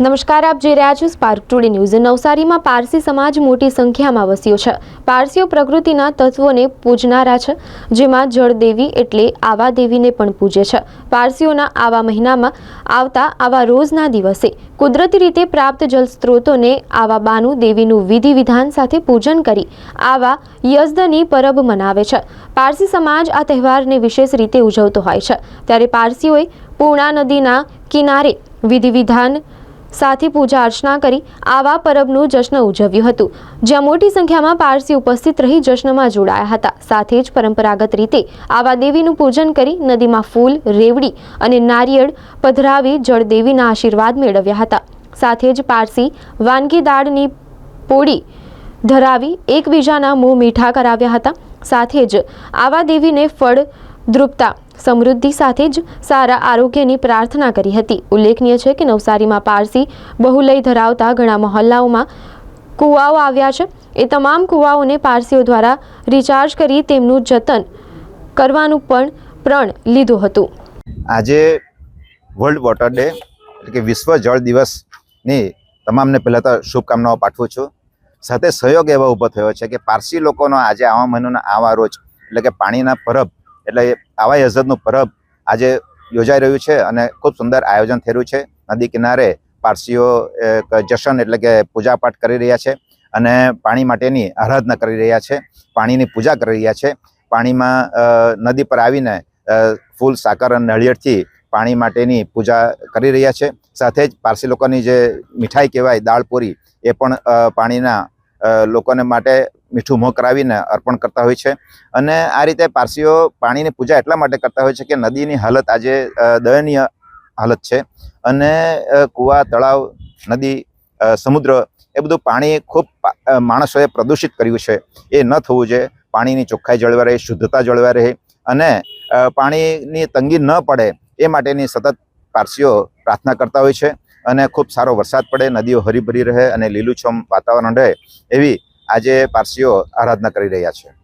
નમસ્કાર, આપ જોઈ રહ્યા છો સ્પાર્ક ટુડે ન્યૂઝ નવસારીમાં પારસી સમાજ મોટી સંખ્યામાં વસ્યો છે. પારસીઓ પ્રકૃતિના તત્વોને પૂજનારા છે, જેમાં જળદેવી એટલે આવા દેવીને પણ પૂજે છે. પારસીઓના આવા મહિનામાં આવતા આવા રોજના દિવસે કુદરતી રીતે પ્રાપ્ત જલ સ્ત્રોતોને આવા બાનુ દેવીનું વિધિ વિધાન સાથે પૂજન કરી આવા યજ્ઞની પરબ મનાવે છે. પારસી સમાજ આ તહેવારને વિશેષ રીતે ઉજવતો હોય છે. ત્યારે પારસીઓએ પૂર્ણા નદીના કિનારે વિધિ વિધાન સાથે પૂજા અર્ચના કરી આવા પરબનું જશ્ન ઉજવ્યું હતું. જ્યાં મોટી સંખ્યામાં પારસી ઉપસ્થિત રહી જશ્નમાં જોડાયા હતા. સાથે જ પરંપરાગત રીતે આવા દેવીનું પૂજન કરી નદીમાં ફૂલ, રેવડી અને નારિયેળ પધરાવી જળદેવીના આશીર્વાદ મેળવ્યા હતા. સાથે જ પારસી વાનગી દાળની પોળી ધરાવી એકબીજાના મોં મીઠા કરાવ્યા હતા. સાથે જ આવા દેવીને ફળ દ્રુપતા સમૃદ્ધિ સાથે જ સારા આરોગ્યની પ્રાર્થના કરી હતી. ઉલ્લેખનીય છે કે નવસારીમાં પારસી બહુલય ધરાવતા ઘણા મહોલ્લાઓમાં કૂવાઓ આવ્યા છે. એ તમામ કૂવાઓને પારસીઓ દ્વારા રિચાર્જ કરી તેમનું જતન કરવાનું પણ પ્રણ લીધું હતું. આજે વર્લ્ડ વોટર ડે એટલે કે વિશ્વ જળ દિવસની તમામને પહેલાં તો શુભકામનાઓ પાઠવું છું. સાથે સહયોગ એવો ઊભો થયો છે કે પારસી લોકોનો આજે આવા મહિનાના આવા રોજ એટલે કે પાણીના પરબ એટલે આવા યજ્ઞનું પરબ આજે યોજાઈ રહ્યું છે અને ખૂબ સુંદર આયોજન રહ્યું છે. નદી કિનારે પારસીઓ જશન એટલે કે પૂજાપાઠ કરી રહ્યા છે અને પાણી માટેની આરાધના કરી રહ્યા છે, પાણીની પૂજા કરી રહ્યા છે. પાણીમાં નદી પર આવીને ફૂલ, સાકર અને નળિયેળથી પાણી માટેની પૂજા કરી રહ્યા છે. સાથે જ પારસી લોકોની જે મીઠાઈ કહેવાય દાળ પૂરી, એ પણ પાણીના લોકોને માટે મીઠું મોં કરાવીને અર્પણ કરતા હોય છે. અને આ રીતે પારસીઓ પાણીની પૂજા એટલા માટે કરતા હોય છે કે નદીની હાલત આજે દયનીય હાલત છે. અને કૂવા, તળાવ, નદી સમુદ્ર એ બધું પાણી ખૂબ માણસોએ પ્રદૂષિત કર્યું છે. એ ન થવું જોઈએ. પાણીની ચોખ્ખાઈ જળવાઈ રહે, શુદ્ધતા જળવાઈ રહે અને પાણીની તંગી ન પડે એ માટેની સતત પારસીઓ પ્રાર્થના કરતા હોય છે. અને ખૂબ સારો વરસાદ પડે, નદીઓ હરીભરી રહે અને લીલુંછમ વાતાવરણ રહે એવી આજે પારસીઓ આરાધના કરી રહ્યા છે.